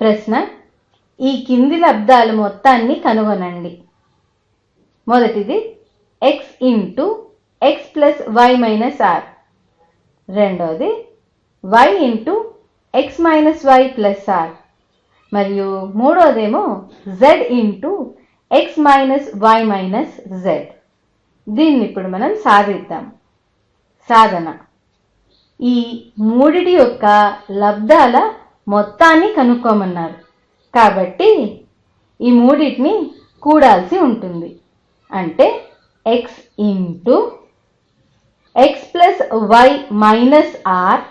ప్రశ్న ఈ కింది లబ్ధాలు మొత్తాన్ని కనుగొనండి. మొదటిది X into X plus Y minus R రెండవది Y into X minus Y plus R మరియు మూడోదేమో Z into X minus Y minus Z దీన్ని ఇప్పుడు మనం సాధిద్దాం. సాధన. ఈ మూడిటి యొక్క లబ్ధాల మొత్తాన్ని కనుక్కోమన్నారు. కాబట్టి ఈ మూడింటిని కూడాల్సి ఉంటుంది. అంటే X into X plus Y minus R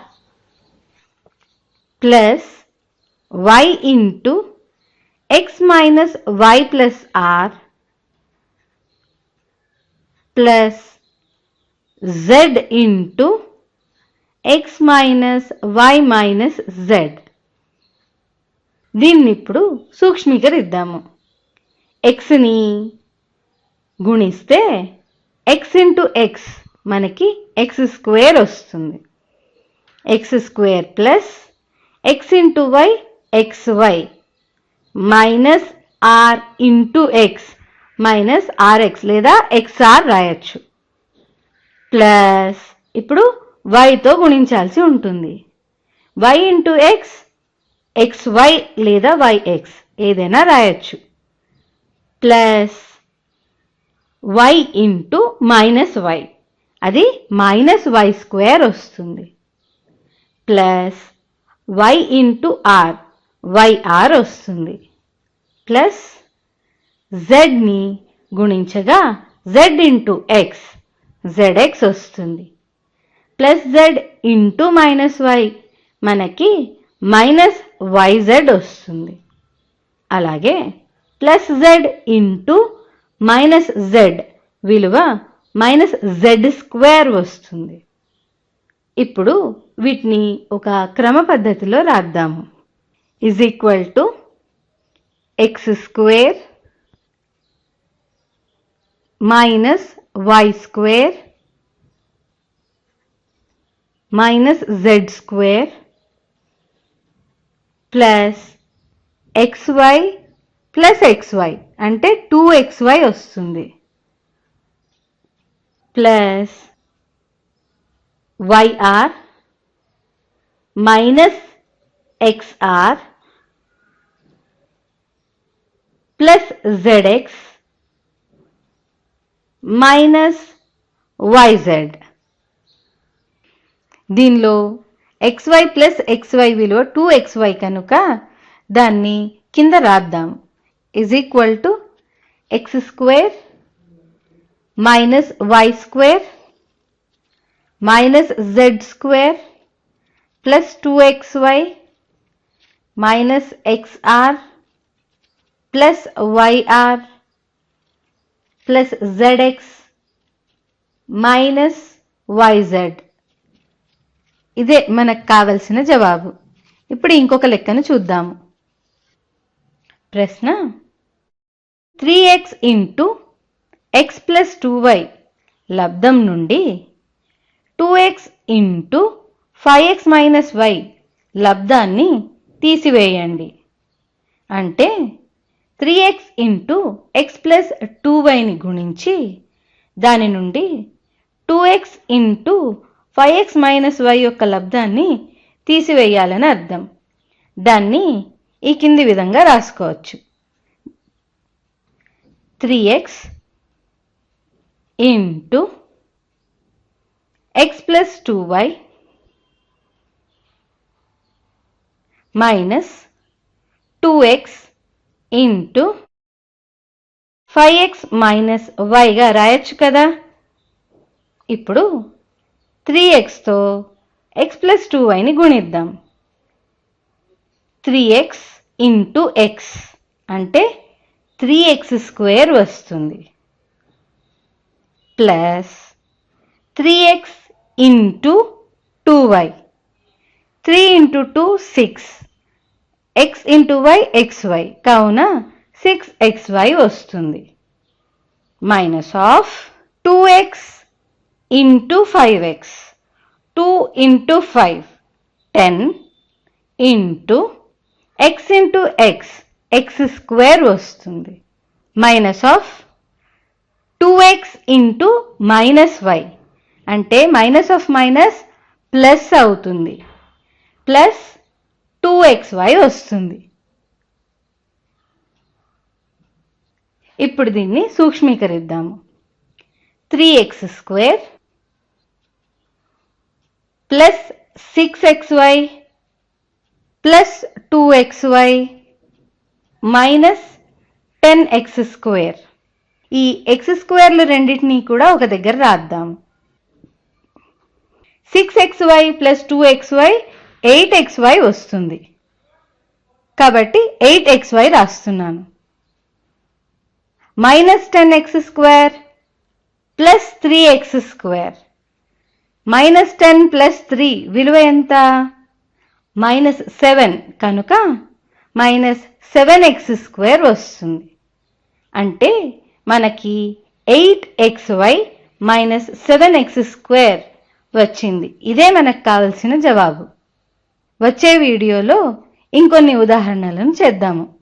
plus Y into X minus Y plus R plus Z into X minus Y minus Z దీన్ని ఇప్పుడు సూక్ష్మీకరిద్దాము ఎక్స్ని గుణిస్తే ఎక్స్ ఇంటూ ఎక్స్ మనకి ఎక్స్ స్క్వేర్ వస్తుంది. X square plus X into Y X Y minus R into X minus RX లేదా XR రాయొచ్చు. Plus ఇప్పుడు వైతో గుణించాల్సి ఉంటుంది. Y into X X Y లేదా వై ఎక్స్ ఏదైనా రాయొచ్చు. Plus Y into minus Y అది మైనస్ వై స్క్వేర్ వస్తుంది. Plus Y into R YR వస్తుంది. ప్లస్ జెడ్ని గుణించగా జెడ్ ఇంటూ ఎక్స్ జెడ్ఎక్స్ వస్తుంది. Plus Z into minus Y మనకి మైనస్ వైజెడ్ వస్తుంది. అలాగే plus Z into minus Z విలువ మైనస్ జెడ్ స్క్వేర్ వస్తుంది. ఇప్పుడు వీటిని ఒక క్రమ పద్ధతిలో రాద్దాము. Is equal to X square minus Y square minus Z square plus XY plus XY. అంటే టూ ఎక్స్వై వస్తుంది. Plus YR minus XR plus ZX minus YZ దీనిలో ఎక్స్వై ప్లస్ ఎక్స్వై విలువ టూ ఎక్స్వై కనుక దాన్ని కింద రాద్దాం. Is equal to X square minus Y square minus Z square plus two XY minus XR plus YR plus ZX minus YZ ఇదే మనకు కావలసిన జవాబు. ఇప్పుడు ఇంకొక లెక్కను చూద్దాము. ప్రశ్న three X into X plus two Y లబ్ధం నుండి two X into five X minus Y లబ్ధాన్ని తీసివేయండి. అంటే three X into X plus two వైని గుణించి దాని నుండి two X into five X minus Y యొక్క లబ్ధాన్ని తీసివేయాలని అర్థం. దాన్ని ఈ కింది విధంగా రాసుకోవచ్చు. Three X into X plus two Y minus two X into five X minus వైగా రాయొచ్చు కదా. ఇప్పుడు త్రీ ఎక్స్తో ఎక్స్ ప్లస్ టూ వైని గుణిద్దాం. త్రీ ఎక్స్ ఇంటూ ఎక్స్ అంటే త్రీ ఎక్స్ స్క్వేర్ వస్తుంది. Plus three X into two Y. Three into two six. X into y x y. కావున six x y వస్తుంది. Minus of two x into five x two into five ten into x into x x square వస్తుంది. Minus of two x into minus y అంటే minus of minus plus అవుతుంది. Plus two x y వస్తుంది. ఇప్పుడు దీన్ని సూక్ష్మీకరిద్దాము. Three x square plus six x y plus two x y minus ten x square. ఈ x స్క్వేర్లు రెండింటినీ కూడా ఒక దగ్గర రాద్దాం. Six x y plus two x y eight x y వస్తుంది. కాబట్టి ఎయిట్ ఎక్స్ వై రాస్తున్నాను. Minus ten x square plus three x square. Minus ten plus three విలువ ఎంత? మైనస్ సెవెన్ కనుక మైనస్ సెవెన్ ఎక్స్ స్క్వేర్ వస్తుంది. అంటే మనకి eight x y minus seven x square వచ్చింది. ఇదే మనకు కావలసిన జవాబు. వచ్చే వీడియోలో ఇంకొన్ని ఉదాహరణలను చేద్దాము.